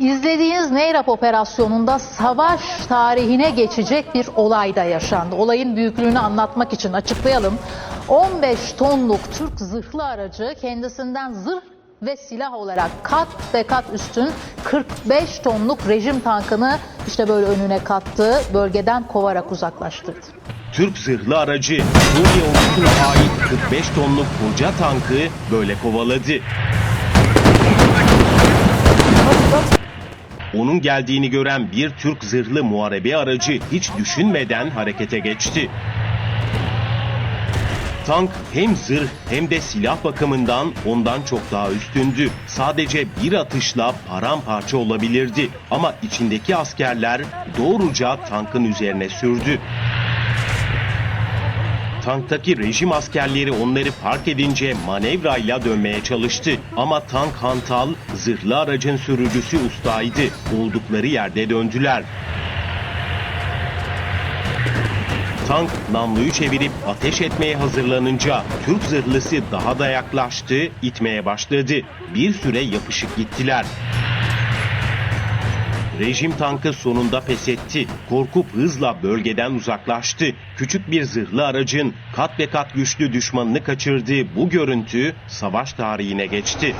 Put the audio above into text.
İzlediğiniz Neyrap operasyonunda savaş tarihine geçecek bir olay da yaşandı. Olayın büyüklüğünü anlatmak için açıklayalım. 15 tonluk Türk zırhlı aracı kendisinden zırh ve silah olarak kat ve kat üstün 45 tonluk rejim tankını işte böyle önüne kattı, bölgeden kovarak uzaklaştırdı. Türk zırhlı aracı Suriye ordusuna ait 45 tonluk koca tankı böyle kovaladı. Onun geldiğini gören bir Türk zırhlı muharebe aracı hiç düşünmeden harekete geçti. Tank hem zırh hem de silah bakımından ondan çok daha üstündü. Sadece bir atışla paramparça olabilirdi ama içindeki askerler doğruca tankın üzerine sürdü. Tanktaki rejim askerleri onları park edince manevrayla dönmeye çalıştı. Ama tank hantal, zırhlı aracın sürücüsü ustaydı. Oldukları yerde döndüler. Tank namluyu çevirip ateş etmeye hazırlanınca Türk zırhlısı daha da yaklaştı, itmeye başladı. Bir süre yapışık gittiler. Rejim tankı sonunda pes etti. Korkup hızla bölgeden uzaklaştı. Küçük bir zırhlı aracın kat ve kat güçlü düşmanını kaçırdığı bu görüntü savaş tarihine geçti.